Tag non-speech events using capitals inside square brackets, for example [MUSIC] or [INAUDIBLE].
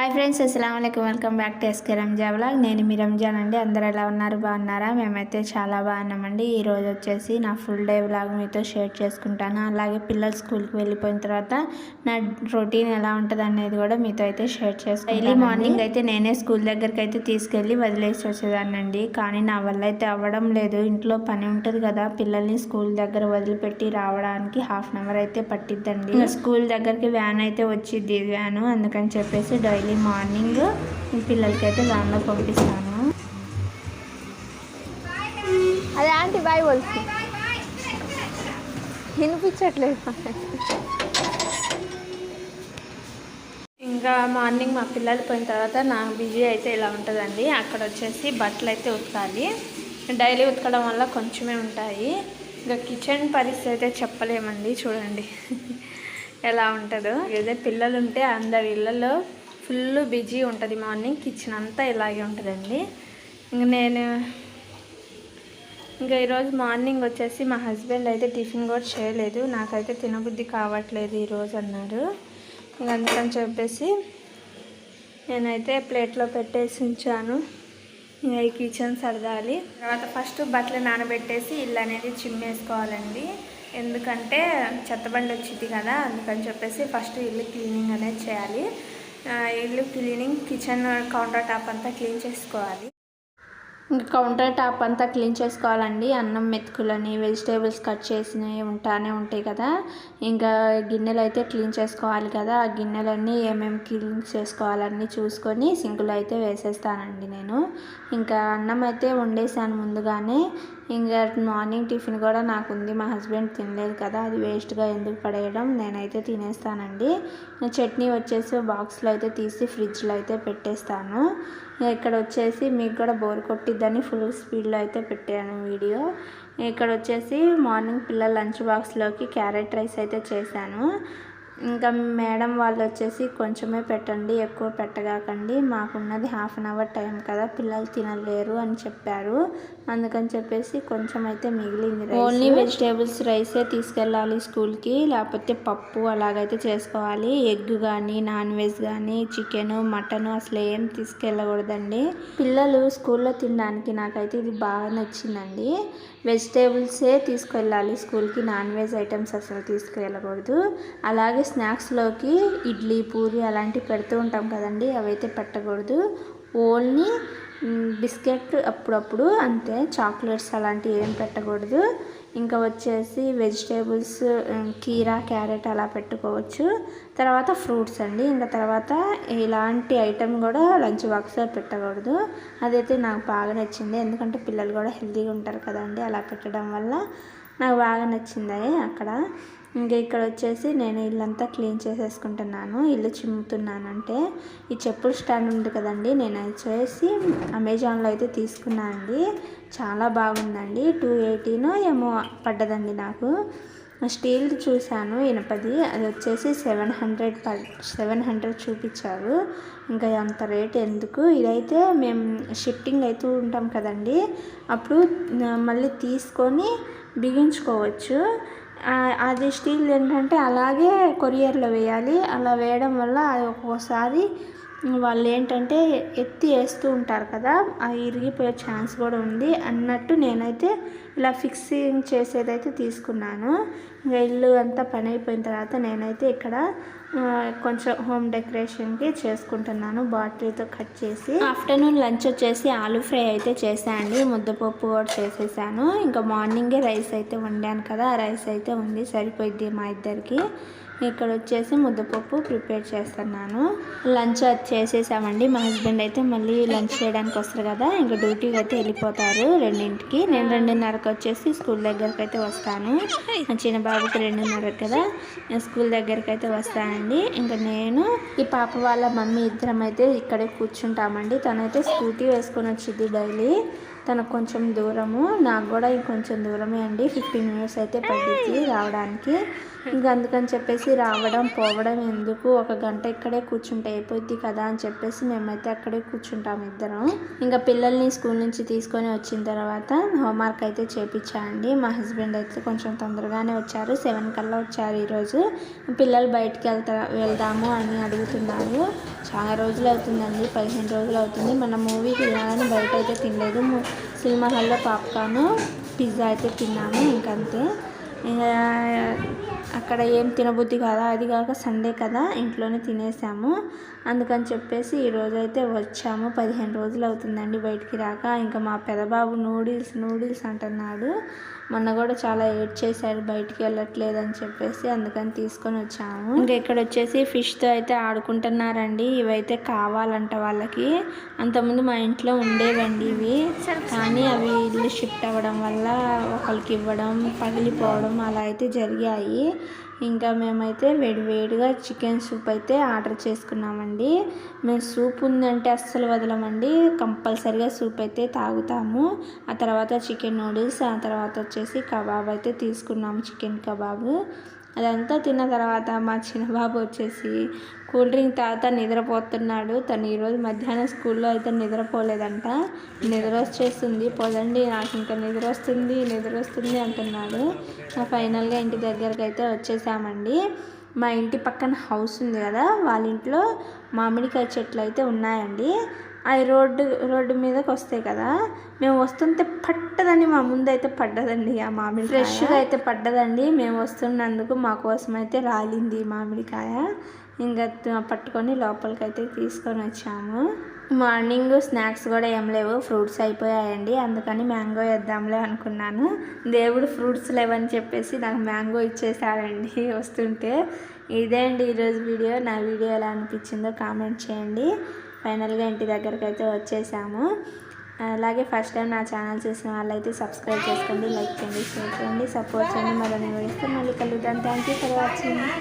Hi friends అస్సలం అయికం welcome back to SK Ramza blog నేను మీ రంజాన్ అండి అందరు ఎలా ఉన్నారు? బాగున్నారా? మేమైతే చాలా బాగున్నామండి. ఈ రోజు వచ్చేసి నా ఫుల్ డే బ్లాగ్ మీతో షేర్ చేసుకుంటాను. అలాగే పిల్లలు స్కూల్కి వెళ్ళిపోయిన తర్వాత నా రొటీన్ ఎలా ఉంటుంది అనేది కూడా మీతో అయితే షేర్ చేసుకుంటాను డైలీ మార్నింగ్ అయితే నేనే స్కూల్ దగ్గరికి అయితే తీసుకెళ్ళి వదిలేసి వచ్చేదాన్నండి. కానీ నా వల్ల అయితే అవ్వడం లేదు. ఇంట్లో పని ఉంటుంది కదా. పిల్లల్ని స్కూల్ దగ్గర వదిలిపెట్టి రావడానికి హాఫ్ అన్ అవర్ అయితే పట్టిద్దండి. స్కూల్ దగ్గరికి వ్యాన్ అయితే వచ్చింది వ్యాను అందుకని చెప్పేసి డైలీ మార్నింగ్ పిల్లలకి అయితే వ్యాన్లో పంపిస్తాను. అదే ఆంటీ బాయ్ బోల్సి. వినిపించట్లేదు. ఇంకా మార్నింగ్ మా పిల్లలు పోయిన తర్వాత నా బిజీ అయితే ఇలా ఉంటుందండి. అక్కడ వచ్చేసి బట్టలు అయితే ఉతకాలి. డైలీ ఉతకడం వల్ల కొంచెమే ఉంటాయి. ఇంకా కిచెన్ పరిస్థితి అయితే చెప్పలేమండి. చూడండి. ఎలా ఉంటుందో. ఏదో పిల్లలు ఉంటే అందరి ఇళ్ళల్లో ఫుల్ బిజీ ఉంటుంది మార్నింగ్ కిచెన్ అంతా ఇలాగే ఉంటుందండి. ఇంక నేను ఇంకా ఈరోజు మార్నింగ్ వచ్చేసి మా హస్బెండ్ అయితే టిఫిన్ కూడా చేయలేదు. నాకైతే తినబుద్ధి కావట్లేదు ఈరోజు అన్నారు. ఇంక అందుకని చెప్పేసి నేనైతే ప్లేట్లో పెట్టేసి ఉంచాను. ఇంకా ఈ కిచెన్ సరదాలి. తర్వాత ఫస్ట్ బట్టలు నానబెట్టేసి ఇల్లు అనేది చిమ్మేసుకోవాలండి ఎందుకంటే చెత్తబండి వచ్చింది కదా అందుకని చెప్పేసి ఫస్ట్ ఇల్లు క్లీనింగ్ అనేది చేయాలి. ఇల్లు క్లీనింగ్ కిచెన్ కౌంటర్ టాప్ అంతా క్లీన్ చేసుకోవాలి. ఇంకా కౌంటర్ టాప్ అంతా క్లీన్ చేసుకోవాలండి. అన్నం మెతుకులని వెజిటేబుల్స్ కట్ చేసినవి ఉంటానే ఉంటాయి కదా. ఇంకా గిన్నెలు అయితే క్లీన్ చేసుకోవాలి కదా. ఆ గిన్నెలన్నీ ఏమేమి క్లీన్ చేసుకోవాలన్నీ చూసుకొని సింకులు అయితే వేసేస్తానండి నేను. ఇంకా అన్నం అయితే వండేసాను ముందుగానే. ఇంకా మార్నింగ్ టిఫిన్ కూడా నాకు ఉంది మా హస్బెండ్ తినలేదు కదా అది వేస్ట్గా ఎందుకు పడేయడం నేనైతే తినేస్తానండి. చట్నీ వచ్చేసి బాక్స్లో అయితే తీసి ఫ్రిడ్జ్లో అయితే పెట్టేస్తాను. ఇక్కడ వచ్చేసి మీకు కూడా బోర్ కొట్టిద్దని ఫుల్ స్పీడ్లో అయితే పెట్టాను వీడియో. ఇక్కడ వచ్చేసి మార్నింగ్ పిల్లల లంచ్ బాక్స్లోకి క్యారెట్ రైస్ అయితే చేశాను. ఇంకా మేడం వాళ్ళు వచ్చేసి కొంచెమే పెట్టండి ఎక్కువ పెట్టగాకండి. మాకున్నది హాఫ్ అన్ అవర్ టైం కదా పిల్లలు తినలేరు అని చెప్పారు. అందుకని చెప్పేసి కొంచెం అయితే మిగిలింది ఓన్లీ వెజిటేబుల్స్ రైసే తీసుకెళ్ళాలి స్కూల్కి. లేకపోతే పప్పు అలాగైతే చేసుకోవాలి. ఎగ్ కానీ నాన్ వెజ్ కానీ చికెన్ మటన్ అసలు ఏం తీసుకెళ్ళకూడదండి. పిల్లలు స్కూల్లో తినడానికి నాకైతే ఇది బాగా నచ్చిందండి. వెజిటేబుల్సే తీసుకెళ్ళాలి స్కూల్కి. నాన్ వెజ్ ఐటమ్స్ అసలు తీసుకెళ్ళకూడదు. అలాగే స్నాక్స్లోకి ఇడ్లీ పూరి అలాంటివి పెడుతూ ఉంటాం కదండి అవైతే పెట్టకూడదు. ఓన్లీ బిస్కెట్ అప్పుడప్పుడు అంతే. చాక్లెట్స్ అలాంటివి ఏం పెట్టకూడదు. ఇంకా వచ్చేసి వెజిటేబుల్స్ కీరా క్యారెట్ అలా పెట్టుకోవచ్చు. తర్వాత ఫ్రూట్స్ అండి. ఇంకా తర్వాత ఇలాంటి ఐటెం కూడా లంచ్ బాక్స్లో పెట్టకూడదు. అదైతే నాకు బాగా నచ్చింది. ఎందుకంటే పిల్లలు కూడా హెల్తీగా ఉంటారు కదండి అలా పెట్టడం వల్ల. నాకు బాగా నచ్చింది అక్కడ. ఇంకా ఇక్కడ వచ్చేసి నేను ఇల్లంతా క్లీన్ చేసేసుకుంటున్నాను. ఇల్లు చిమ్ముతున్నానంటే ఈ చెప్పుల స్టాండ్ ఉంది కదండి నేను వచ్చేసి అమెజాన్లో అయితే తీసుకున్నానండి. చాలా బాగుందండి. టూ ఎయిటీనో ఏమో పడ్డదండి నాకు. స్టీల్ చూశాను ఇనపది. అది వచ్చేసి seven hundred per seven hundred చూపించారు. ఇంకా అంత రేట్ ఎందుకు? ఇదైతే మేము షిఫ్టింగ్ అవుతూ ఉంటాం కదండి. అప్పుడు మళ్ళీ తీసుకొని బిగించుకోవచ్చు. అది స్టీల్ ఏంటంటే అలాగే కొరియర్లో వేయాలి. అలా వేయడం వల్ల అది ఒక్కోసారి వాళ్ళు ఏంటంటే ఎత్తి వేస్తూ ఉంటారు కదా అది ఇరిగిపోయే ఛాన్స్ కూడా ఉంది అన్నట్టు నేనైతే ఇలా ఫిక్సింగ్ చేసేదైతే తీసుకున్నాను. ఇంకా ఇల్లు అంతా పని అయిపోయిన తర్వాత నేనైతే ఇక్కడ కొంచెం హోమ్ డెకరేషన్కి చేసుకుంటున్నాను బాటిల్తో కట్ చేసి. ఆఫ్టర్నూన్ లంచ్ వచ్చేసి ఆలూ ఫ్రై అయితే చేశాను ముద్దపప్పు కూడా చేసేసాను. ఇంకా మార్నింగే రైస్ అయితే వండాను కదా ఆ రైస్ అయితే ఉంది సరిపోయిద్ది మా ఇద్దరికి. ఇక్కడ వచ్చేసి ముద్దపప్పు ప్రిపేర్ చేస్తున్నాను. లంచ్ చేసేసామండి. మా హస్బెండ్ అయితే మళ్ళీ లంచ్ చేయడానికి వస్తారు కదా ఇంకా డ్యూటీకి అయితే వెళ్ళిపోతారు రెండింటికి. నేను రెండున్నరకు వచ్చేసి స్కూల్ దగ్గరికి అయితే వస్తాను. మా చిన్న బాబుకి రెండున్నరకు కదా నేను స్కూల్ దగ్గరికి అయితే వస్తానండి. ఇంకా నేను ఈ పాప వాళ్ళ మమ్మీ ఇద్దరం అయితే ఇక్కడే కూర్చుంటామండి. తనైతే స్కూటీ వేసుకొని వచ్చింది డైలీ. తనకు కొంచెం దూరము. నాకు కూడా ఇంకొంచెం దూరమే అండి. ఫిఫ్టీన్ మినిట్స్ అయితే పడుతుంది రావడానికి. ఇంకా అందుకని చెప్పేసి రావడం పోవడం ఎందుకు? ఒక గంట ఇక్కడే కూర్చుంటే అయిపోద్ది కదా అని చెప్పేసి మేమైతే అక్కడే కూర్చుంటాం ఇద్దరం. ఇంకా పిల్లల్ని స్కూల్ నుంచి తీసుకొని వచ్చిన తర్వాత హోంవర్క్ అయితే చేపించాండి మా హస్బెండ్ అయితే కొంచెం తొందరగానే వచ్చారు. సెవెన్ కల్లా వచ్చారు ఈరోజు. పిల్లలు బయటికి వెళ్తా వెళ్దాము అని అడుగుతున్నారు. చాలా రోజులు అవుతుందండి. పదిహేను రోజులు అవుతుంది. మన మూవీకి వెళ్ళాలని బయట అయితే తినలేదు. సినిమా హాల్లో పాప్కార్న్ పిజ్జా అయితే తిన్నాము ఇంకంతే. ఇంకా అక్కడ ఏం తినబుద్ధి కదా? అది కాక సండే కదా ఇంట్లోనే తినేసాము. అందుకని చెప్పేసి ఈరోజు అయితే వచ్చాము. పదిహేను రోజులు అవుతుందండి బయటికి రాక. ఇంకా మా పెదబాబు నూడిల్స్ నూడిల్స్ అంటున్నాడు. మొన్న కూడా చాలా ఏడ్ చేశారు బయటికి వెళ్ళట్లేదు అని చెప్పేసి అందుకని తీసుకొని వచ్చాము. ఇంకా ఇక్కడ వచ్చేసి ఫిష్తో అయితే ఆడుకుంటున్నారండి. ఇవైతే కావాలంట వాళ్ళకి. అంతకుముందు మా ఇంట్లో ఉండేవండి ఇవి. కానీ అవి ఇల్లు షిఫ్ట్ అవ్వడం వల్ల ఒకరికి ఇవ్వడం పగిలిపోవడం అలా అయితే జరిగాయి. ఇంకా మేమైతే వేడి వేడిగా చికెన్ సూప్ అయితే ఆర్డర్ చేసుకున్నామండి. మేము సూప్ ఉందంటే అస్సలు వదలమండి. కంపల్సరిగా సూప్ అయితే తాగుతాము. ఆ తర్వాత చికెన్ నూడిల్స్ ఆ తర్వాత వచ్చేసి కబాబ్ అయితే తీసుకున్నాము చికెన్ కబాబ్. అదంతా తిన్న తర్వాత మా చిన్నబాబు వచ్చేసి కూల్ డ్రింక్ తాత నిద్రపోతున్నాడు. తను ఈరోజు మధ్యాహ్నం స్కూల్లో అయితే నిద్రపోలేదంట. నిద్ర వచ్చేస్తుంది పోదండి నాకు ఇంకా నిద్ర వస్తుంది నిద్ర వస్తుంది అంటున్నాడు ఫైనల్గా ఇంటి దగ్గరికి అయితే వచ్చేసామండి. మా ఇంటి పక్కన హౌస్ ఉంది కదా వాళ్ళ ఇంట్లో మామిడికాయ చెట్లు అయితే ఉన్నాయండి. అవి రోడ్డు రోడ్డు మీదకి వస్తాయి కదా మేము వస్తుంటే పట్టదని మా ముందు అయితే పడ్డదండి ఆ మామిడి ఫ్రెష్గా అయితే పడ్డదండి మేము వస్తున్నందుకు మా కోసం అయితే రాలింది మామిడికాయ. ఇంకా పట్టుకొని లోపలికి అయితే తీసుకొని వచ్చాము. మార్నింగ్ స్నాక్స్ కూడా ఏం లేవు ఫ్రూట్స్ అయిపోయాయండి అందుకని మ్యాంగో వేద్దాంలే అనుకున్నాను. దేవుడు ఫ్రూట్స్ లేవని చెప్పేసి నాకు మ్యాంగో ఇచ్చేసాడండి [LAUGHS] వస్తుంటే. ఇదే అండి ఈరోజు వీడియో నా వీడియో ఎలా అనిపించిందో కామెంట్ చేయండి. ఫైనల్గా ఇంటి దగ్గరికి అయితే వచ్చేసాము. అలాగే ఫస్ట్ టైం నా ఛానల్ చూసిన వాళ్ళైతే సబ్స్క్రైబ్ చేసుకోండి లైక్ చేయండి షేర్ చేయండి సపోర్ట్ చేయండి. మరో వీడియోస్తో మళ్ళీ కలుద్దాం. Thank you for watching.